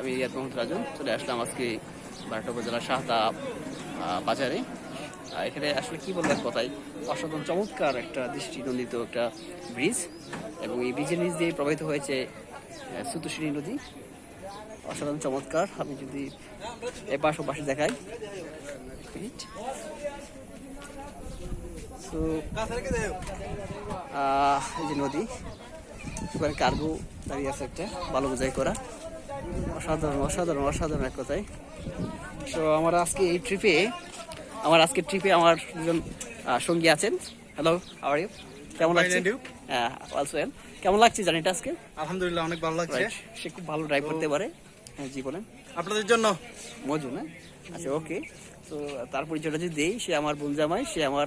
আমি রিয়াদ মোহাম্মদ রাজু চলে আসলাম আজকে বারোটা উপজেলার শাহদা বাজারে এখানে আসলে কি বলব কথায় অসাধারণ চমৎকার একটা দৃষ্টিনন্দিত একটা ব্রিজ এবং এই ব্রিজের নিচ দিয়ে প্রবাহিত হয়েছে আহ, সুতুশিনী নদী। অসাধারণ চমৎকার। আমি যদি এপাশ ও পাশে দেখাই সো এই যে নদী এখানে কার্গো দাঁড়িয়ে আছে একটা ভালো বোঝাই করা। অসাধারণ অসাধারণ অসাধারণ এক কথায়। তো আমার আজকে এই ট্রিপে আমার আজকে ট্রিপে আমার দুজন সঙ্গী আছেন। হ্যালো আর ইউ কেমন লাগছে? হ্যাঁ অলসো কেমন লাগছে জানিটা আজকে? আলহামদুলিল্লাহ অনেক ভালো লাগছে। সে খুব ভালো ড্রাইভ করতে পারে। হ্যাঁ জি বলেন। আপনাদের জন্য? মজু না? আচ্ছা ওকে তো তার পরিচয়টা যদি দেই সে আমার বোন জামাই সে আমার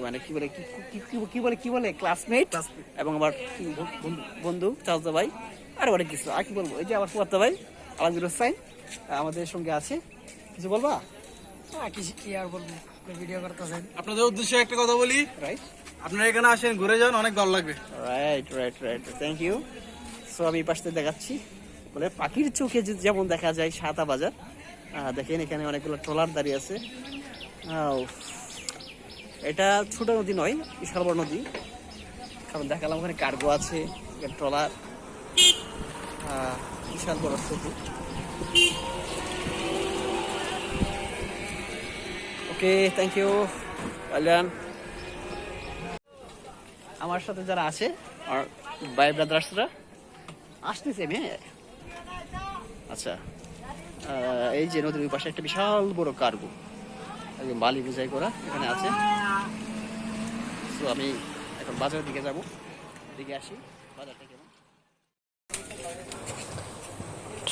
মানে কি বলে কি কি- কি- বলে কি বলে ক্লাসমেট এবং আমার বন্ধু- বন্ধু চাচা ভাই। আর অনেক কিছু আর কি বলব? এই যে আমার ফুয়াত্তা ভাই আলমগীর হোসাইন আমাদের সঙ্গে আছে। কিছু বলবা? কি কি আর বলব? ভিডিও করতেছেন। আপনাদের উদ্দেশ্যে একটা কথা বলি। রাইট আপনারা এখানে আসেন ঘুরে যান অনেক ভালো লাগবে। Right right right thank you so আমি এই পাশে দেখাচ্ছি। বলে পাখির চোখে যেমন দেখা যায় সাদা বাজার দেখেন এখানে অনেকগুলো ট্রলার দাঁড়িয়ে আছে। এটা ছোট নদী নয় বিশাল বড় নদী। কারণ দেখালাম ওখানে কার্গো আছে ট্রলার। বিশাল বড় সেতু ওকে থ্যাংক ইউ কল্যাণ আমার সাথে যারা আছে, আর বাই ব্রাদার্সরা, আসতেছে, মেয়ে। আচ্ছা এই যে নদীর ওই পাশে একটা বিশাল বড় কার্গো। একদম বালি বোঝাই করা, এখানে আছে। তো আমি এখন বাজারের দিকে যাব। দিকে আসি বাজারটা কেমন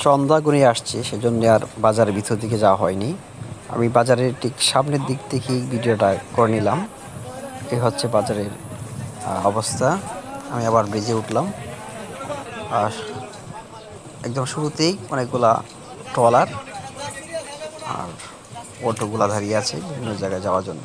সন্ধ্যা গুনে আসছে, সেজন্য আর বাজারের ভিতর দিকে যাওয়া হয়নি। আমি বাজারের ঠিক সামনের দিক থেকেই ভিডিওটা করে নিলাম। এ হচ্ছে বাজারের অবস্থা। আমি আবার ব্রিজে উঠলাম। আর একদম শুরুতেই অনেকগুলা ট্রলার আর অটোগুলা দাঁড়িয়ে আছে বিভিন্ন জায়গায় যাওয়ার জন্য।